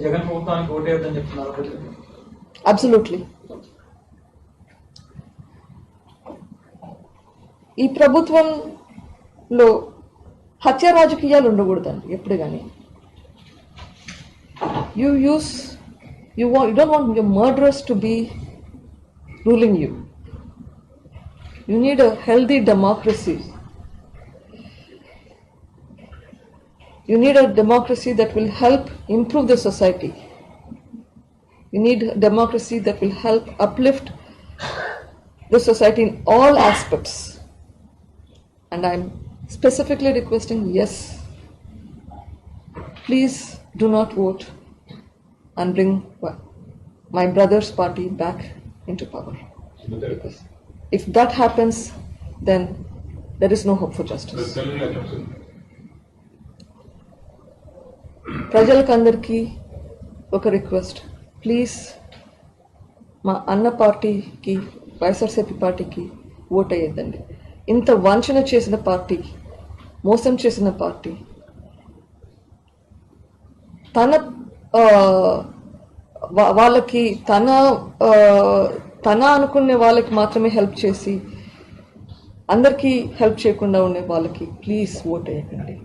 జగన్ ప్రభుత్వానికి ఓటేయొద్దని చెప్తున్నారు ప్రజలు అబ్సల్యూట్లీ ఈ ప్రభుత్వంలో హత్య రాజకీయాలు ఉండకూడదండి ఎప్పుడు కానీ యూ యూస్ యూ వా you don't want your murderers to be ruling you you need a healthy democracy You need a democracy that will help improve the society. You need a democracy that will help uplift the society in all aspects. And I'm specifically requesting yes, please do not vote and bring my brother's party back into power. If that happens, then there is no hope for justice. ప్రజలకందరికీ ఒక request. Please మా అన్న పార్టీకి వైఎస్ఆర్సీపీ పార్టీకి vote అయ్యేద్దండి ఇంత వంచన చేసిన party మోసం చేసిన పార్టీ తన వాళ్ళకి తన తన అనుకునే వాళ్ళకి మాత్రమే హెల్ప్ చేసి అందరికీ హెల్ప్ చేయకుండా ఉండే వాళ్ళకి ప్లీజ్ ఓట్ వేయకండి